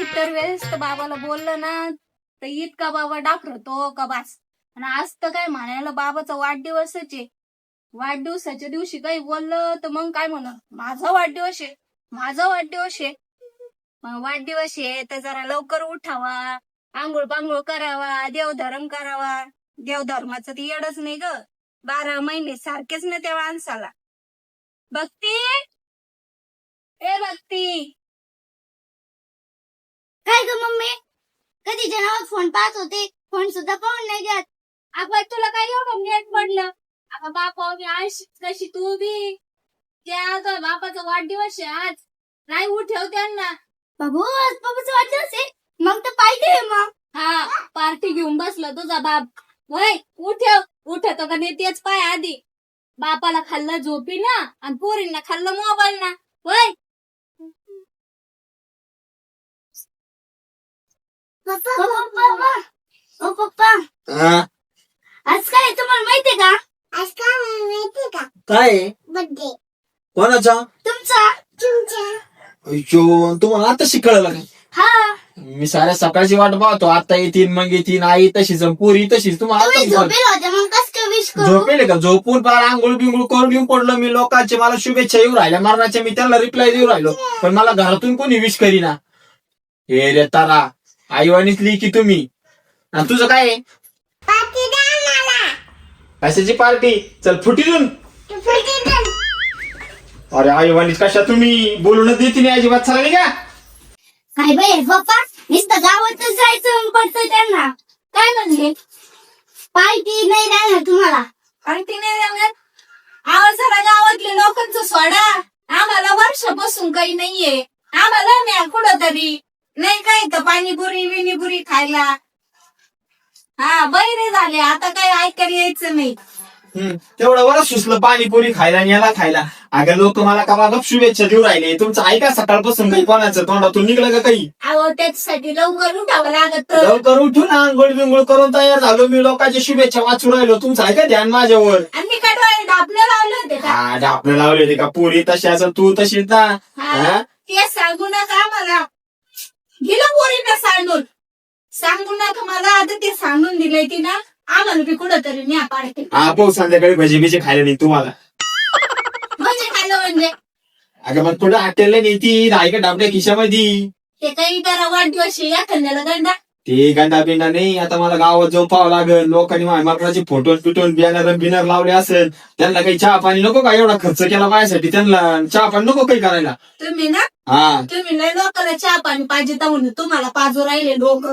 इतर वेळेस तर बाबाला बोललं ना तर इतका बाबा डाखरतो का बास? आणि आज तर काय म्हणायला बाबाचा वाढदिवसच आहे. वाढदिवसाच्या दिवशी काही बोललं तर मग काय म्हण माझा वाढदिवस आहे. माझा वाढदिवस आहे. मग वाढदिवस आहे तर जरा लवकर उठावा आंघोळ पांघोळ करावा देवधर्म करावा. देवधर्माचं ते येडच नाही ग. बारा महिने सारखेच ना त्या माणसाला. भक्ती? ए भक्ती! काय ग मम्मी? कधीच्या नावात फोन पाहत होते? फोन सुद्धा पाहून नाही घेत. आपण तुला काय एवढं नेट पडलं अगं बापा मी आज कशी तू बी? त्या तुझ्या बापाचा वाढदिवस आहे आज. नाही उठव त्यांना. बाबू आज बाबाचा वाढदिवस आहे. मग तर पाहिजे मग. हा पार्टी घेऊन बसला तुझा बाप. वय उठव उठतो का नाही तेच पाय आधी. बापाला खाल्लं झोपी ना आणि पोरींना खाल्लं मोबाईल ना. वय. पप्पा पप्पा ओ पप्पा. हा, आज काय आहे तुम्हाला माहितीये का? आज काय माहितीये का? काय आहे? बर्थडे कोणाचा? तुमचा? तुमचा अय्यो, तुम्हाला आता शिकवलं काय हा. मी साऱ्या सकाळची वाट पाहतो. आता येतील मग येतील आई तशीच आणि पोरी तशीच तुम्हाला तुम्ही आताच बोल- झोपेल होते मग कस काय विश करू? झोपेले का? झोपून पार आंघोळ बिंगोळ करून येऊन पडलो मी. लोकांचे मला शुभेच्छा येऊ राहिल्या. मरणाच्या मी त्यांना रिप्लाय देऊ राहिलो. पण मला घरातून कोणी विश करीना. हे रे तारा आईवानीच लिही की तुम्ही. आणि तुझं काय आहे? पार्टी द्या मला कशाची पार्टी. चल फुटीतून अरे आईवानीच कशा तुम्ही? बोलून देते नाही अजिबात. चालली का काय बाई पप्पा नुसतं गावातच जायचं पडतं त्यांना. काय म्हणले? पार्टी नाही द्यायला तुम्हाला. पार्टी नाही द्यायला आवाज जरा गावातले लोकांचं सोडा. आम्हाला वर्ष बसून काही नाहीये. आम्हाला न्या कुठं तरी नाही काय तर पाणीपुरी विनीपुरी खायला? हा बहिरे झाले. आता काही ऐकायला यायचं नाही. तेवढं बरं सुचलं पाणीपुरी खायला आणि याला खायला. अगं लोक मला का गप शुभेच्छा देऊ राहिले? तुमचं ऐका सकाळपासून काही कोणाचं तोंडातून निघलं का काही? अहो त्याच्यासाठी लवकर उठावं लागत. लवकर उठून आंघोळ बिंगोळ करून तयार झालो. मी लोकांची शुभेच्छा वाचू राहिलो. तुमचं ऐका ध्यान माझ्यावर. आणि काय डोळे डाबलं लावले होते का? हा आपलं लावले होते का? पुरी तशी असं तू तशीच ना. हा? ते सांगू नका मला गेलं पोरींना सांगून? सांगू नका मला. आता ते सांगून दिलंय ती ना आम्हाला बी कुठं तरी न्या हा पाऊस संध्याकाळी भजी बिजी खायला नाही तुम्हाला. म्हणजे खाल्लं म्हणजे? अगं मग कुठं हॉटेलला नाही ती राही का डाबड्या खिशामध्ये. ते काही करा वाढदिवस एखाद्याला गंडा. ते गांडा बिंडा नाही. आता मला गावात जाऊन पाहावं लागेल. लोकांनी माझ्या मरणाचे फोटो पिटून बियाणार बिनर लावले असेल. त्यांना काही चहा पाणी नको का? एवढा खर्च केला माझ्यासाठी त्यांना. चहा पाणी नको काही करायला. तुम्ही ना हा. तुम्ही लय लोकांना चहा पाणी पाहिजे तर म्हणून तुम्हाला पाजू राहिले लोक.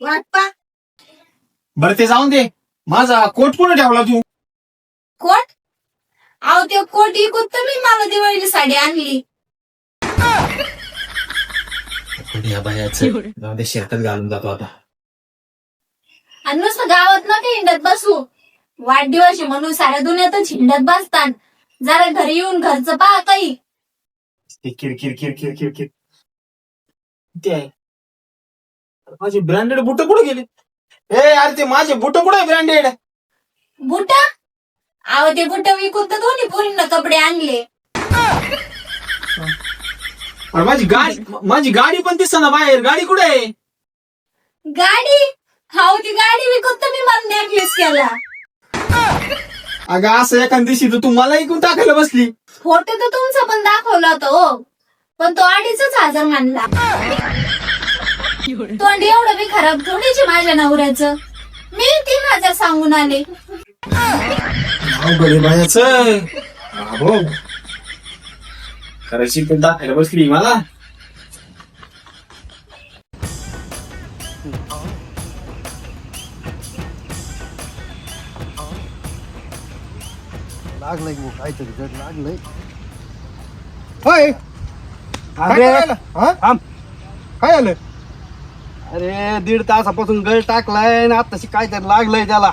वाटपा बरं ते जाऊन दे. माझा कोट कुठं ठेवला तू? कोट? अहो ते कोट इकून तुम्ही मला दिवाळीची साडी आणली. जाऊन दे शेतात घालून जातो आता. आणि नुसतं गावात ना काही हिंडत बसू. वाढदिवस आहे म्हणून साऱ्या दुनियातच हिंडत बसतात. जरा घरी येऊन घरचं पहा काही. ते किर किर किर किर किर किर. ते आहे. माझे ब्रँडेड बुट कुठे गेले? ए अरे ते माझे बुट कुठे ब्रँडेड? बुट? अहो ते बुट विकून तर दोन्ही पोरींना कपडे आणले. माझी गाडी माझी गाडी पण दिसत ना बाहेर. गाडी कुठे आहे? गाडी? हाव ती गाडी विकून तर मी मला नेकलेस केला. अगं असं एखाद दिवशी तर तू मला ऐकून टाकायला बसली. फोटो तर तुमचा पण दाखवला होता हो. पण तो अडीचच हजार मानला. तोंड एवढं बी खराब थोडीच माझ्या नवऱ्याचं. मी तीन हजार सांगून आले. अवघड बायाच. खरंच पण दाखायला बसली मला. लागलंय की काहीतरी जर लागलंय. होय. काय अरे करायला? हा? थांब. काय आलं? अरे दीड तासापासून गळ टाकलाय आणि आताशी काहीतरी लागलंय त्याला.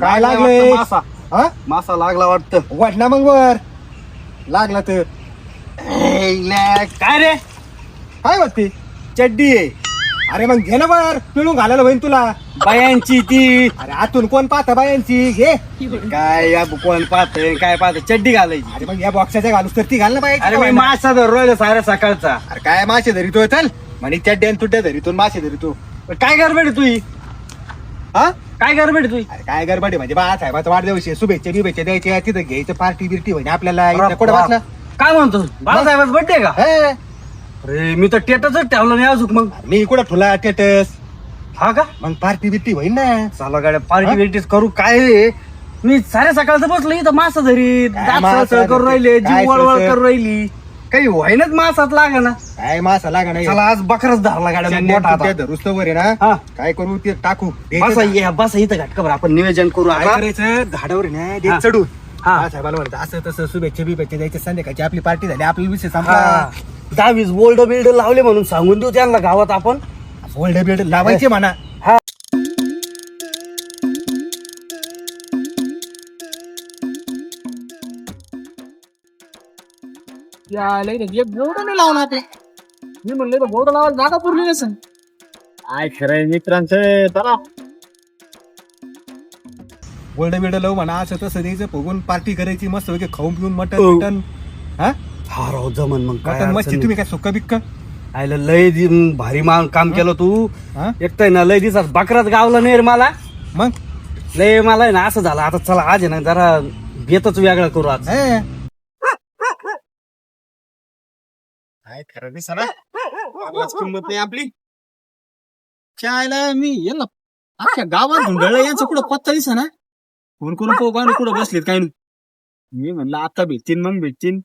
काय लागलाय? वाटतं मासा. हा? मासा लागला वाटतं. वाटला मग वर. लागला तर. ए, काय रे? काय वाटते? चड्डी आहे. अरे मग घे ना बर पिळून घालायला होईन तुला. बायांची ती. अरे आतून कोण पाहता बायांची? घे. काय या कोण पाहतंय काय पाहतंय? चड्डी घालायची. अरे मग या बॉक्साच्या घालूस तर ती घाल ना अरे मी बाई मासा धरलोय साऱ्या सकाळचा. अरे काय मासे धरितो चल. म्हणे चड्ड्यान तुट्या धरितो मासे धरितो पण काय गडबड आहे तुही? हा? काय आहे तुही? अरे काय गडबड आहे? म्हणजे बाळासाहेबाचा वाढदिवशी शुभेच्छा बिभेच्छा द्यायच्या. तिथं घ्यायचं पार्टी बिर्टी म्हणजे आपल्याला इथं कुठं बसला? काय म्हणतो? बाळासाहेबाचा बर्थडे का? हे, अरे मी तर टेटच ठेवलं नाही अजून मग. मी कुठं ठुला स्टेटस हा का? मग पार्टी बिर्टी होईन ना. चालू गाड्या पार्टी बिर्टीच करू. काय रे? मी साऱ्या सकाळचं बसलो इथं मासा धरी काय मासा करून धरते? राहिले काय जीव वळवळ सळसळ? करून राहिली. काही व्हायनच मासात लागा ना काय मासा लागा नाही. चला आज बकरच धरला गाड्या मोठा आता. तर बरे ना हा. काय करू ते टाकू. बसा ये बसा इथं घटकावर आपण नियोजन करू काय आता करायचं? झाडावर आहे ना हा. हा. साहेबाला म्हणत असं तसं शुभेच्छा बिभेच्छा द्यायचे. संध्याकाळची आपली पार्टी झाली आपली विषय हा. संपला दहावीस बोल्ड बिल्ड लावले म्हणून सांगून देऊ त्यांना गावात आपण. ओल्ड बिल्ड लावायचे म्हणा. मी म्हणले बोर्ड लावायला जागा पुरली नसेल काय खरंय मित्रांचं चला. ओल्ड बिल्ड लावू म्हणा असं तसं द्यायचं फुगून पार्टी करायची मस्त वगैरे खाऊन पिऊन मटन हो. मटन हा? हा राव जमन मग काय मटन मच्छी अडचण तुम्ही काय सुक्का बिक्का? नाही. आयला लय दि- भारी मा काम केलं तू. हा? एकटं ना लय दिवसात बकराच गावला नाही रे मला. मग? लय मला आहे ना असं झालं. आता चला आज आहे ना जरा बेतच वेगळा करू आज. हे. काय खरं दिसा ना आपलाच किंमत नाही आपली. चायला मी येला अख्ख्या गावात धुंडळलं यांचं कुठं पत्ता दिसा ना फोन करून पाहू कुठं बसलेत काय नाही. मी म्हणलं आता भेटतीन मग भेटतीन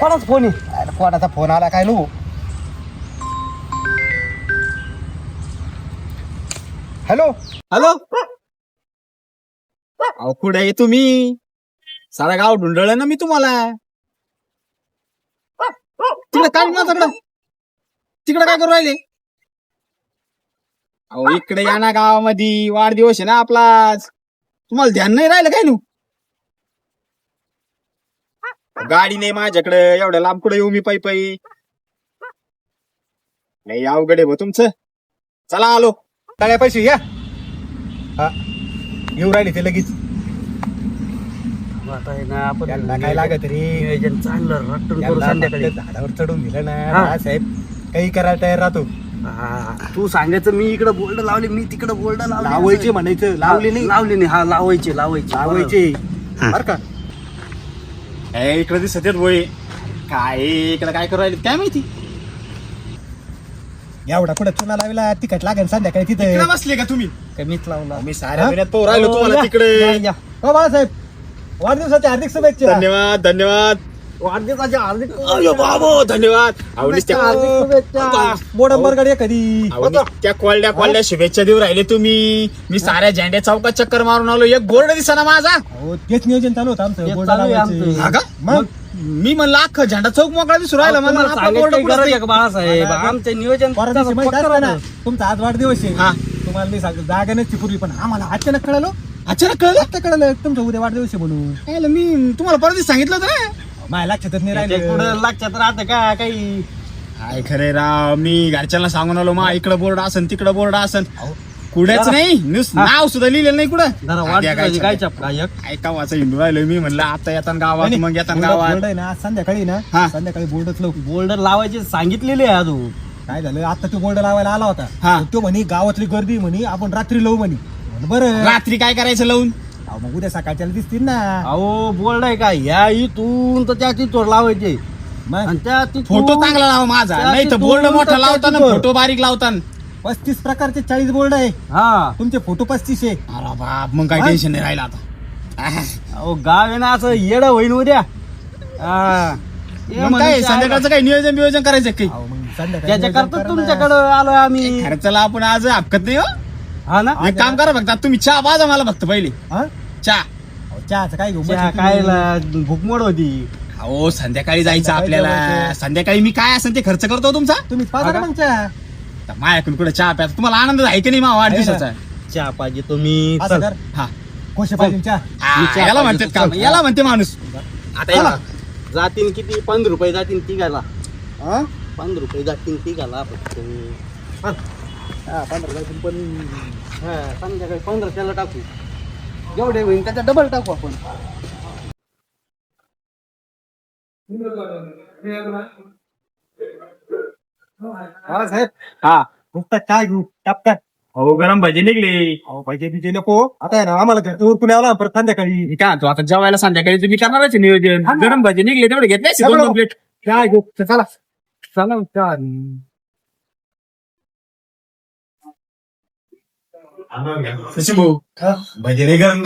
कोणाच फोन आहे? अरे कोणाचा फोन आला काय नो? हॅलो? हॅलो? अहो कुठे आहे तुम्ही? सारा गाव ढुंडळलं ना मी तुम्हाला. तिकडे काय माझ्याकडं तिकडे काय करू राहिले? अहो इकडे या ना गावामध्ये. वाढदिवस आहे ना आपलाच तुम्हाला ध्यान नाही राहिलं काय नू? गाडी नाही माझ्याकडे. एवढ्या लांब कुठे येऊ मी पायी पायी नाही अवघड आहे भाऊ तुमचं. चला आलो. तळ्या पैसे या. हा. येऊ राहिले ते लगेच. आता आहे ना आपण त्यांना काय लागत रे? नियोजन चांगलं रट्टून करू त्यांना संध्याकाळी. फक्त झाडावर चढून दिलं हा. ना साहेब काही करायला तयार राहतो. हा, तू सांगायचं मी इकडे बोल्ड लावले मी तिकडे बोल्ड लावले लावायचे म्हणायचं लावले नाही. लावले नाही. हा लावायचे लावायचे. लावायचे. बर का? ए इकडे दिसत आहेत बोई काय इकडे काय करू राहिले काय माहिती? एवढा कुठं चुना लावला तिखट लागेल संध्याकाळी तिकडे तिथे बसले का तुम्ही? कमीच लावला. मी साऱ्या हा? महिन्यात राहिलो तुम्हाला या, तिकडे. या, या. हो बाळासाहेब. वाढदिवसाच्या हार्दिक शुभेच्छा. धन्यवाद धन्यवाद. वाढदिवसाच्या हार्दिक अयो बाबो धन्यवाद. अहो, नुसत्या- हार्दिक शुभेच्छा. कधी कोल्ड्या कोल्ड्या देऊ राहिले तुम्ही. मी साऱ्या झेंड्या चौकात चक्कर मारून आलो. एक बोर्ड दिसा ना माझा. हो तेच नियोजन चालू होतं आमचं. बोर्ड चालू आहे लावायचं. आमचं. हा का मग मी म्हणलं अख्खा झेंडा चौक मोकळा दिसू राहिला. मला तुम्हाला आपला सांगायची बोर्ड काही कुठं गरज आहे आहे? का बाळासाहेब? आमचं नियोजन माहीत ना. तुमचा आज वाढदिवस आहे हा. तुम्हाला मी सांगतो जागा नसती पूर्वी पण आम्हाला अचानक कळलं. अचानक कळलं? आता कळलं तुमचा उद्या वाढदिवस आहे म्हणून यायला मी तुम्हाला परत सांगितलं होतं ना? माझ्या लक्षातच नाही ते राहिलं. कुठं लक्षात राहतं का? काही काय खरे राव. मी घरच्यांना सांगून आलो मा इकडं बोर्ड असन तिकडं बोर्ड असन. कुठेच नाही. नुस. नाव सुद्धा लिहिलेलं नाही कुठं. जरा वाढदिवसाची काय काय काय कावाचं हिंदू राहिलो मी म्हणलं आता येताना गावात मग येताना बोर्ड- गावात. आहे ना आज संध्याकाळी ना हा. संध्याकाळी बोर्डच लावू. बोल्डर लावायचे सांगितलेले आहे अजून. काय झालं? आता तो बोर्ड लावायला आला होता. तो म्हणे गावातली गर्दी म्हणे आपण रात्री लावू म्हणे. बरं. रात्री काय करायचं लावून? अहो, मग उद्या सकाळच्याला दिसतील ना. अहो बोल्ड आहे का? या इथून तर त्या तिथोर लावायचे. मग? आणि त्या तिथून- फोटो चांगला लावा माझा. त्या नाही तर तिथून बोर्ड मोठा तर लावताना तिथं. फोटो बारीक लावताना. पस्तीस प्रकारचे चाळीस बोर्ड आहे. हा. तुमचे फोटो पस्तीस आहे अरे बाप मग काय हा? टेन्शन नाही राहिलं आता. आह. अहो गाव आहे ना असं येडं होईन उद्या. हा. हे मग काय संध्याकाळचं काही नियोजन बियोजन करायचं काही अहो, मग संध्याकाळी त्याच्याकरता नियोजन करा ना. तुमच्याकडं आलो आम्ही. खर्चाला आपण आज हपकत नाही हो. हा ना? एक काम करा आता तुम्ही चहा बाजा मला फक्त पहिले. हा? चहा. अहो, चहाचं काय घेऊ? काय भूकमोड होती. हो संध्याकाळी जायचं संध्याकाळी आपल्याला. संध्याकाळी मी काय असेल ते खर्च करतो तुमचा? तुम्ही पाजा हा ना का? मग चहा. तर माझ्याकडून कुठे चहा प्या तुम्हाला आनंद आहे की नाही मा वाढदिवसाचा? चहा पाहिजे तुम्ही असं चल. कर. हा. कोशे पाहिजे चहा. हा, याला पाहिजे म्हणतात काम. याला म्हणते माणूस. आता. याला. जातीन किती? पंधरा रुपये जातीन तिघायला हा? पंधरा रुपये जातील ती घाला फक्त हा, पंधरा जायचं पण हा संध्याकाळी पंधरा त्याला टाकू. जेवढे होईल त्याचा डबल टाकू आपण. हा साहेब. हा नुसता घेऊ टापटा हो गरम भजी निघली. अहो पाहिजे तिथे नको. आता आहे ना आम्हाला घरचं उरकून यावं परत संध्याकाळी. मी काय म्हणतो आता जेवायला संध्याकाळी तुम्ही करणारच आहे नियोजन. गरम भजी निघले तेवढे घेतले दोन दोन प्लेट काय घेऊ चला. चला चला. भजी नाही गरम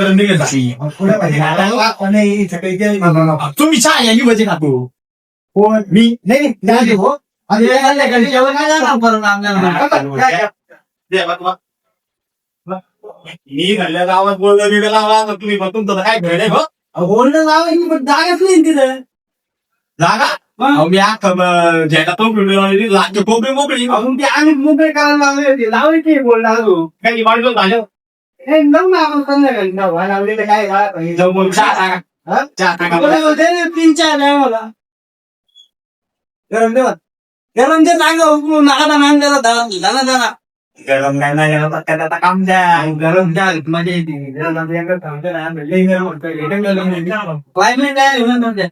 तुम्ही चहा या मी भजी खातो कोण मी नाही नाही हो मी घरल्या गावात बोललो मी लावा तुम्ही तुमचं काय आहे हो बोलणं जावं जागाच नाही तिथं जागा अहो, मी आता ज्याला तो लागतो कोपरी मोकळी अजून ते आम्ही मोकळे करायला लागले होते लावायचे बोलणार काही वाढलो झालं हे जाऊ ना आपण संध्याकाळी जाऊ हा लावलेलं काय हा? जाऊ मग चहा सांगा हा? चहा सांगा बोलत मला. होते ना, तीन चार आहे मला गरम देवा गरम दे सांगा उकळून नाका नाम द्याला दाना दाना गरम काय नाही गरम काय आता काम द्या गरम द्या मजा येते गरम आमच्या अंगात थांबते ना, आम्ही लई गरम होतं. हे गरम आहे. क्लायमेट आहे म्हणून तुमच्या. हा. हो समज समज चाय घ्या मला समज चाय घ्या, चाय नाही काय घ्यायची मला ए, मग चाय द्या आम्हाला नंतर द्या चाय वासा पैसे देतो ना आम्ही या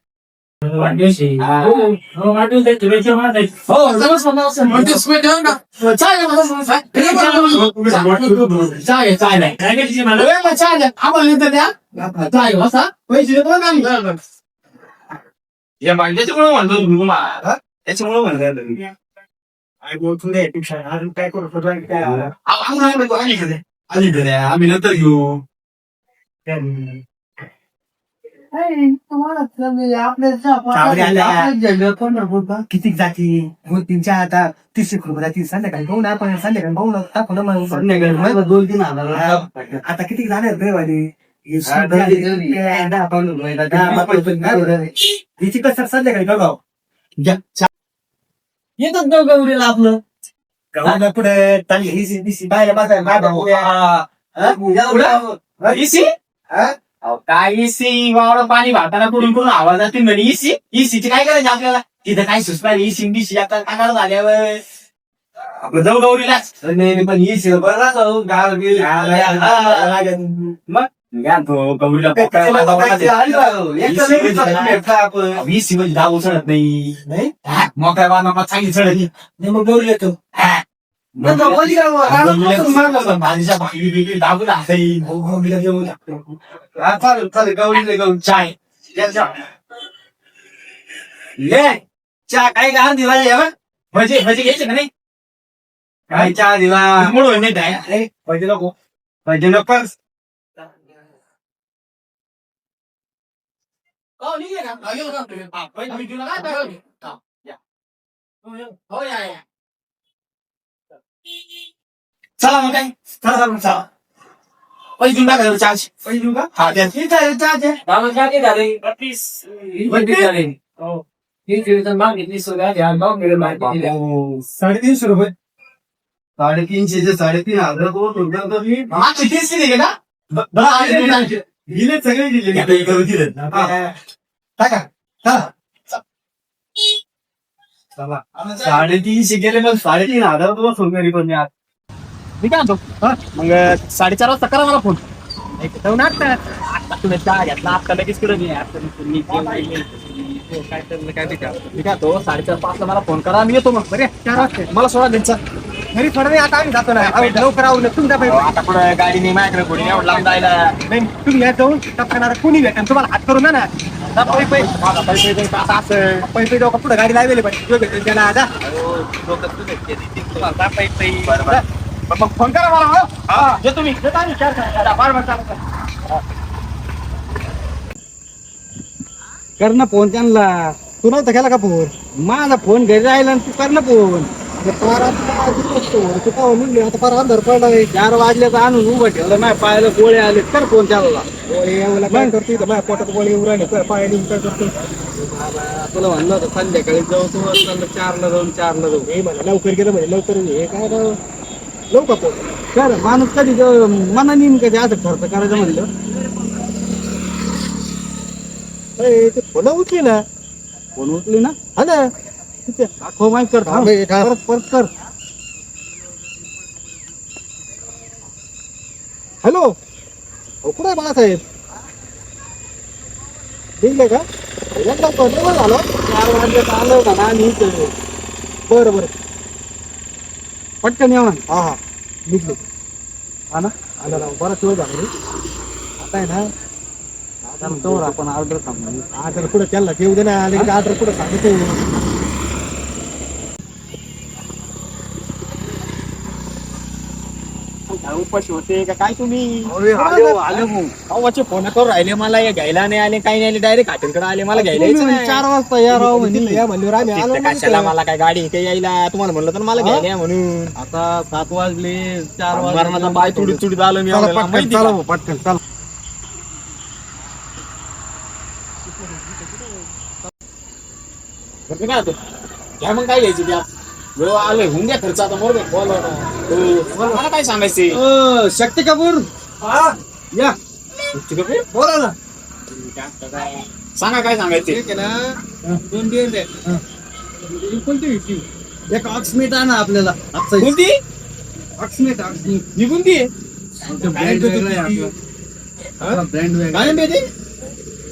त्याच्यामुळे म्हणतो त्याच्यामुळे म्हणतो काय बोलतो रे पेक्षा अजून काय करू काय? आम्ही नंतर घेऊ. किती जाती? दोन तीन चार आता तीसशे रुपये जातील संध्याकाळी पाहू ना आपण संध्याकाळी पाहू ना टाकू ना मग. संध्याकाळी दोन तीन हजार आता किती झाले रे वाले हे हा, सुद्धा दहा- दहा- दहा पंधरा रुपये, दहा- दहा- पाच रुपये, काय बरं? हिची कसं संध्याकाळी? बघाव येतात गाव गौरीला आपलं. पुढे चालली. हिसी दिसी बाहेर माझा माझा हा? इसी काय इसी? वावड पाणी वाहताना कुठून कुठून आवाज येतील म्हणे. इसी? इसीची काय करायचं आपल्याला? तिथं काय सुचणार इसी डिसी आता कानावर झाल्यावर. आपलं जाऊ गौरीला नाही नाही, पण ही शिल्प बरं राहतो, गाव बिल. मग? घ्या तो गौरीला त्याला बघायचं आली? राव. एकटा नाही. इसी भेटला आपण. इसी म्हणजे दाबू चढत नाही नाही हा, मोकळ्या बांधा चांगली चढत नाही, मग गौरी येतो नंतर बोली का मग? हा, गौरीला भाजीच्या भाकरी बिकरी दाबून हाता येईल हो, गौरीला घेऊन जा. हा, चालेल चालेल गौरीला घेऊन चाय ले चहा काय का दिला जेवण भजी भजी घ्यायचे का नाही काय चहा दिला मुळे नाही द्या ए, पाहिजे नको पाहिजे नको हो निघले का हो, येऊ का तुम्ही? हा, पैसे मी तुला काय पाहिजे? हा, या. हो, येऊ. हो या या चला मग काय? चला चला मग, चला. पैसे देऊन टाका चार्ज पैसे देऊ का? हा द्या. ठीक आहे चहाचे साडेतीनशे रुपये. साडेतीनशेचे साडेतीन हजार कोट रुपये तरी मागचे तीस दिले का? बरं, दिले आमचे. दिले सगळे दिले. आता हे करून दिले. हा. टाका. चला. चला. साडेतीनशे गेले मग साडेतीन हजार तुला सोमवारी पण यार. आज मी काय म्हणतो? मग साडेचार वाजता करा मला फोन. ठेवणार आता. आता तुम्ही चहा घेतला आता लगेच करत नाही आता हो, काय ठरलं काय ते मी काय तो साडेचार पाचला मला फोन करा मी येतो मग. बरे? चार वाजता मला सोडा त्यांचा घरी थोडं नाही आता आम्ही जातो ना. आम्ही लवकर आवडलं तुमचा पैसे आता पुढे गाडी नाही माझ्याकडे कोणी एवढं लांब जायला. नाही तुम्ही या जाऊन टपकणार कोणी भेटेल तुम्हाला हात करून ना ना. जा पैसे पैसे माझा आता असं. पैसे जाऊ का? पुढे गाडी लावलेली पाहिजे. जो भेटेल त्याला जा. बरं. पण मग फोन करा मला हो. हा. जे तुम्ही येतो आम्ही चार. बरं, बरं, चालेल, चालेल. कर ना फोन त्यांना. तू नव्हता केला का फोन? माझा फोन घरी राहिला आणि तू कर ना फोन. पार आता अंधार पडला. चार वाजले तर आणून उभं ठेवलं. नाही पायाला गोळे आले. कर फोन त्याला ओय, एवढं काय करतो इथं? माझ्या पोटात गोळी येऊ राहिले. काय पायाने काय करतो तुला म्हणलं होतं संध्याकाळी जाऊ तू. चाललं चारला जाऊन चारला जाऊ. हे म्हणा लवकर गेलं म्हणजे लवकर हे काय राव? लव का फोन कर माणूस कधी मनाने कधी असं खर्च करायचं म्हणलं. ए, ते फोन उचली ना. फोन उचली ना? हा ना. दाखव माहीत कर थांब. परत परत कर. हॅलो. अहो, कुठे आहे बाळासाहेब? निघले का? एकदा कधीवर झालं. चार वाजल्यात आलं का ना मी इथे. बरं बरं. पटकन या हा हा. निघलो. हा ना? आलं राव बराच वेळ झाला रे. आता आहे ना आपण ऑर्डर सांगू ऑर्डर कुठं त्याला घेऊ दे ना आले ऑर्डर कुठं सांगतो उपाशी होते का? काय तुम्ही? आले फोन करून राहिले मला हे घ्यायला नाही आले काही नाही आले डायरेक्ट हॉटेलकडे आले मला घ्यायला. चार वाजता या राव म्हणजे या कशाला. मला काय गाडी काही यायला? तुम्हाला म्हणलं तर मला घ्यायला या म्हणून. आता सात वाजले चार मरणाचा पाय तुडीत तुडीत आलो मी. पटकन चला का? भाऊ, पटकन चला बरं काय? घ्या मग काय घ्यायचं त्या वेळ आले होऊन घ्या खर्च आता मोर बोला मला काय सांगायचे शक्ती कपूर? या. बोला ना. सांगा काय सांगायचे आहे? ना? दोन दिवस आहे कोणती विकली एक ऑक्समीट आणा आपल्याला. आजचा कोणती? ऑक्समीट ऑक्समीट निघून ती ब्रँड वेगळा आहे आपला. ब्रँड वेगळा काय माहिती?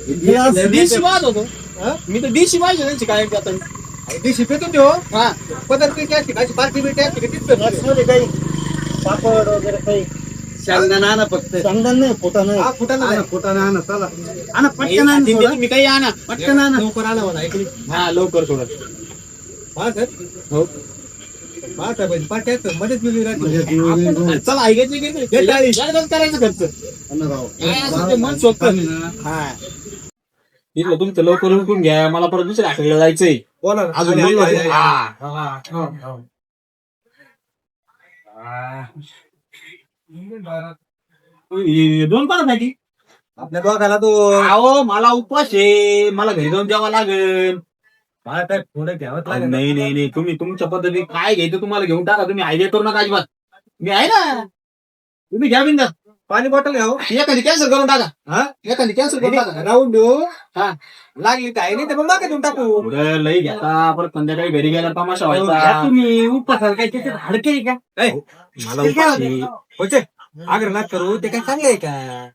आहे. दिवशी वाद होतो. हा? मी तर दिवशी पाहिजे त्यांची काय आता. ते शिपेतून देऊ हा. पदार्थ काय असते? काय पार्टी असते का तिथं? काही. पापड वगैरे काही. शेंगदाणा आणा फक्त. शेंगदाणा नाही फोटा नाही. हा आणा चला. आणा पटकन आणा ते- ते- मी काही आणा पटकन आणा. लवकर आणा मला ऐकली हा लवकर थोडं हा. सर हो मध्येच मिळली राहते चला ऐकायचं की नाही? करायचं खर्च. काय असं ते मन सोडतं हा. इथलं तुमचं लवकर उरकून घ्या. मला परत दुसऱ्या आठवड्याला जायचंय. बोला ना. अजून लई. हा. हा. हे दोन पाण्यासाठी आपल्या दोघाला तो अहो मला उपवास आहे. मला घरी जाऊन जेवा लागेल. मला काय थोडं घ्यावंच अहो, लागेल नाही नाही नाही. तुम्ही तुमच्या पद्धतीने काय घ्यायचं तुम्हाला घेऊन टाका. तुम्ही आयडिया करू नका अजिबात. मी आहे ना. तुम्ही घ्या बिंदा पाणी बॉटल घ्यावं. एखादी कॅन्सल करून टाका. हा? एखादी कॅन्सल करून टाका. राहून देऊ. हा. लागली काय नाही तर मग नका देऊन टाकू. पुढे लई घेता परत संध्याकाळी घरी गेला तमाशा घ्या व्हायचा तुम्ही. उपासाल काय त्याच्यात हाडके आहे का? मला ते काय. होते. आग्रह ना करू ते काय चांगलं आहे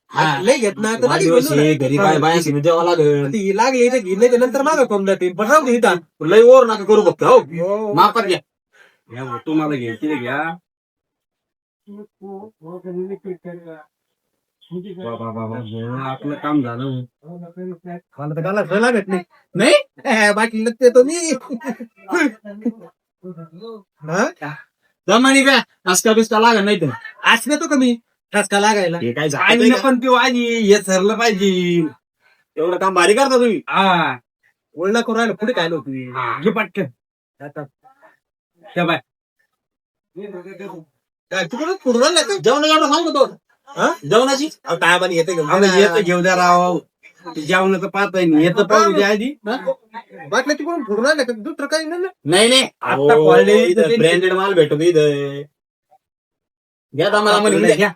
हा. का लय घेत ना तर माझे लगेच दिवस बोलू आहे, ना. घरी बाय बाय सिमेंट जेवा लागेल. ती लागली तर घेतली नाही तर नंतर मागं करून जाते? पण राहू दे इथं. लई ओर नका करू बघतो हो. माफत घ्या तुम्हाला घ्यायची घ्या. आपलं काम झालं मला तर गाला झळ लागत नाही? बाकी ते तो मी. हा? जमानी काय नाश्ता बिस्ता लागेल नाही तर. आज येतो का मी? ठसका लागायला. हे काय झालं पण पिऊ आणि हे सरलं पाहिजे. एवढं काम भारी करता तुम्ही. हा. ओळला करून राहिलं पुढे काय नव्हतं घे पटकन. त्या बाय. काय का? जेवण जेवण सांगतो तो हा? जेवणाची? अहो, काय बानी येते घेऊन. येतं घेऊ द्या राव. ते जेवणाचं पाहत येतं पाहू द्या आधी. बाटल्या तिकडून फोडून राहिलं का दुसरं काही नाही ना? नाही नाही. आता ते- ब्रँडेड माल भेटतो इथं? घ्या दमा दमा घ्या, घ्या.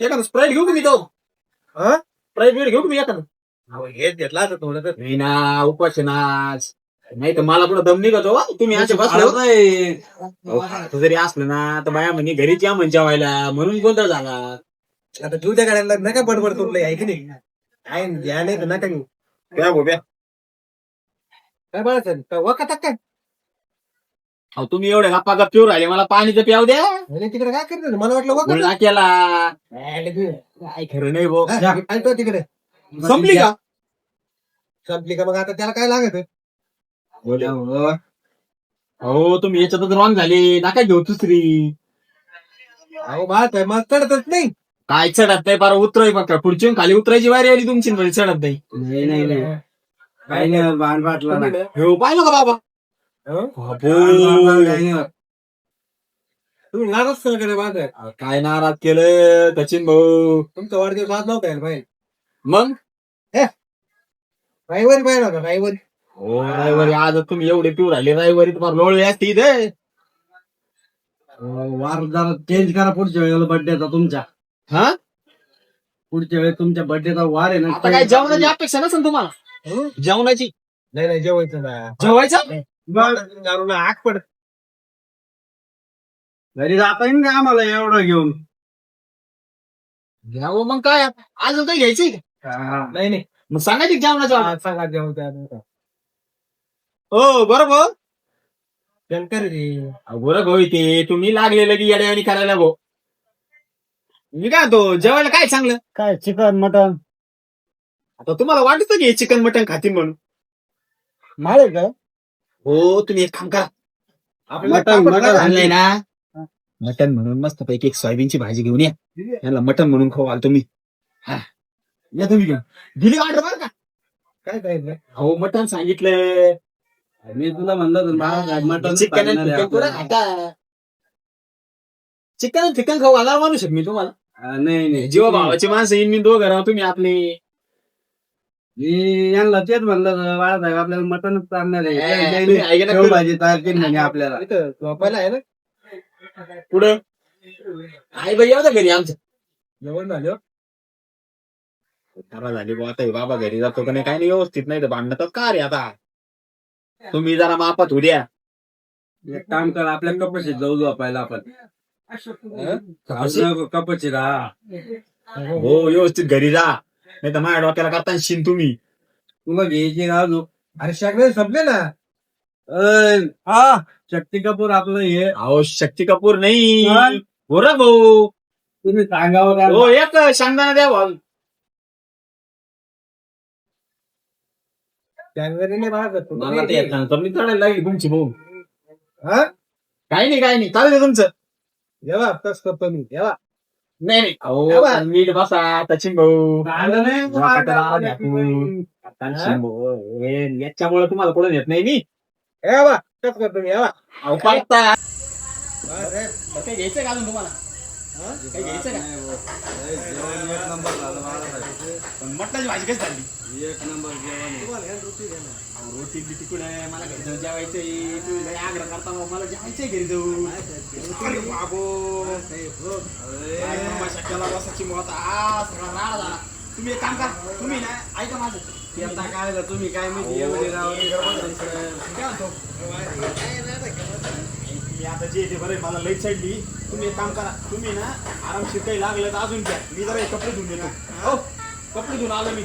एखादं स्प्राईट घेऊ तुम्ही तो? हा? स्प्राईट बीट घेऊ तुम्ही एखादं? अहो, हेच घेतला असं थोडं तर. नाही ना नाच नाही तर मला पुढे दम निघतो हो. तुम्ही असे बसले जरी असलं ना तर बाया म्हणे घरीच या म्हणजे व्हायला म्हणून गोंधळ झाला. आता तू त्या गाड्याला नका बडबड करू आहे की नाही काय द्या नाही तर नका काय बोब्या काय बरं काय टाक काय? अहो तुम्ही एवढे गप्पा गप्पीवर राहिले मला पाणी तर प्याव द्या. तिकडे काय करतो मला वाटलं गुळणा केला. काय खरं नाही भाऊ तिकडे. संपली का? संपली का? मग आता त्याला काय लागत? हो तुम्ही याच्यातच रॉंग झाले. नका घेऊ दुसरी. अहो बात आहे मग चढतच नाही. काय चढत नाही? बारा उतराय बघा पुढची खाली उतरायची वारी आली तुमची म्हणजे चढत नाही. नाही नाही नाही. काही नाही बाण वाटला ना. हो पाहिलं का बाबा. बाबो. तुम्ही नाराज सगळे बात आहे? काय नाराज केलं सचिन भाऊ? तुमचा वाढदिवस आज नव्हता यायला पाहिजे मग? रविवारी पाहिजे होता रविवारी. हो रविवारी आज तुम्ही एवढे पिऊ राहिले रविवारी तुम्हाला लोळ असते इथे. वार जरा चेंज करा पुढच्या वेळेला बर्थडेचा तुमच्या. हा? पुढच्या वेळेस तुमच्या बर्थडेचा वार आहे ना आता काय जेवणाची अपेक्षा नसेल तुम्हाला? जेवणाची? नाही नाही जेवायचं ना. जेवायचं? आग पड घरी जाता येईल ना आम्हाला एवढं घेऊन. घ्यावं मग काय? आता? अजून काही घ्यायचंय का? नाही नाही. मग सांगायची जेवणाचं? सांगा जेवता हो बरोबर. शंकर रे. बरं भाऊ ते तुम्ही लागलेलं की येड्यावानी करायला भाऊ मी काय तो जेवायला काय चांगलं? काय चिकन मटन? आता तुम्हाला वाटतं की चिकन मटन खातील म्हणून? माळे का? हो तुम्ही एक काम करा. आपल्याला मटण, मटण. आणलंय ना. मटन म्हणून मस्त पैकी एक सोयाबीनची भाजी घेऊन या. याला मटन म्हणून खाऊ तुम्ही. हा. या तुम्ही घेऊन. दिली ऑर्डर बरं का? काय काय हो मटन सांगितलं मी तुला म्हणलं चिकन चिकन चिकन खाऊ घालायला मानू शक मी तुम्हाला. नाही नाही जीवा भावाची माणसं येईन मी दोघं राहू तुम्ही आपले. मी यांना तेच म्हणलं बाळासाहेब आपल्याला मटनच चालणार आहे. काही भाजी तयार केली म्हणे आपल्याला. झोपायला आहे ना? पुढं आई बाई येऊ घरी आमचं. जेवण झालं? जरा झाली हे बाबा घरी जातो का नाही काय नाही व्यवस्थित नाही तर भांडतात का रे आता? तुम्ही जरा मापात होऊ द्या. एक काम कर आपल्या कपशीत जाऊ झोपायला आपण. कपशीत हा हो व्यवस्थित घरी जा नाही तर माझ्या डोक्याला करता शिन तुम्ही. तुला घ्यायची का अजून अरे शागरे संपले ना? हा शक्ती कपूर आपलं हे. अहो शक्ती कपूर नाही. हा? बोरा भाऊ. तुम्ही सांगावं का? हो एक शांगदाना द्या भाऊ. शागरे मला ते सांगतो मी चढायला लागली तुमची भाऊ. हा? काही नाही काही नाही. चालू दे तुमचं? जेव्हा तस करतो मी. जेव्हा नाही नाही. अहो. नीट बसा. सचिन भाऊ नाही याच्यामुळे तुम्हाला पुढे येत नाही मी. जेव्हा तस करतो मी. जेव्हा अहो, पाहता. काही घ्यायचं का अजून तुम्हाला? घ्यायचं एक नंबर झालं बाळासाहेब. पण मटणाची भाजी कशी झाली एक नंबर जेवण आहे. रोटी आहे? मला घरी जाऊन जेवायचंय तुम्ही आग्रह करता मला जेवायचंय घरी जाऊन अरे बाबो. काय मग आता आ, सगळा राडा झाला. तुम्ही एक काम करा तुम्ही ना ऐका माझं आता काय तुम्ही काय माहिती काय म्हणतो? मी आता जे ते बरं मला लई चढली. तुम्ही एक काम करा तुम्ही ना आरामशीर काही लागलं तर अजून घ्या. मी जरा हे कपडे धुवून येतो. हो कपडे धुवून आलो मी.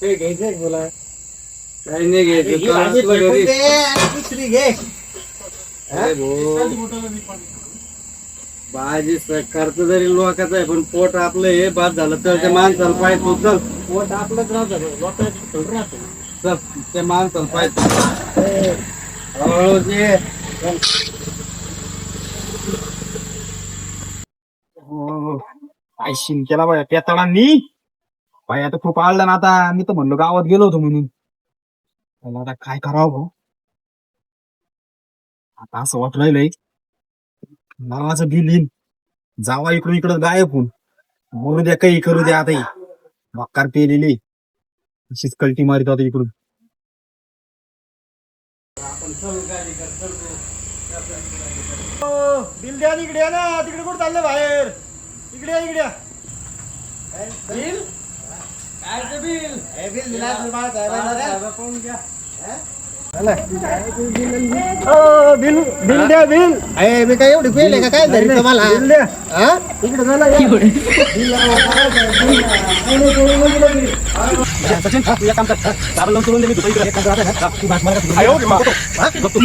ते घ्यायचंय का तुला काही नाही घ्यायचं ही दुसरी घे. भाजी करतो जरी लोकांचं आहे पण पोट आपलं हे बाद झालं तर ते माणसाला पाहिजे चल. पोट आपलंच राहतं लोकांचं राहतं. चल ते माणसाला पाहिजे हळू ये. काय शिन केला बाया मी बाई आता खूप आळलं ना आता. मी तर म्हणलो गावात गेलो होतो म्हणून. त्याला आता काय करावं भाऊ? आता असं वाटू राहिलंय. नावाचं बिल येईन. जावा इकडून इकडं गायब होऊन. बोलू द्या काही करू द्या आता मक्कार पेलेली. अशीच कल्टी मारित होता इकडून. बिल द्या इकडे या ना तिकडे कुठं चाललं बाहेर? इकडे या, इकडे या. बिल? बिल? दिला बिल बिल द्या बिल. अरे मी काय एवढी पेल आहे का? काय धरी तुम्हाला? हा? इकडे झालं सचिन तू एक काम कर. चाबल लावून सोडून दे मी दुपारी इकडे एक काम कर आता. तू भात मला का? आयो, मा. गप तू.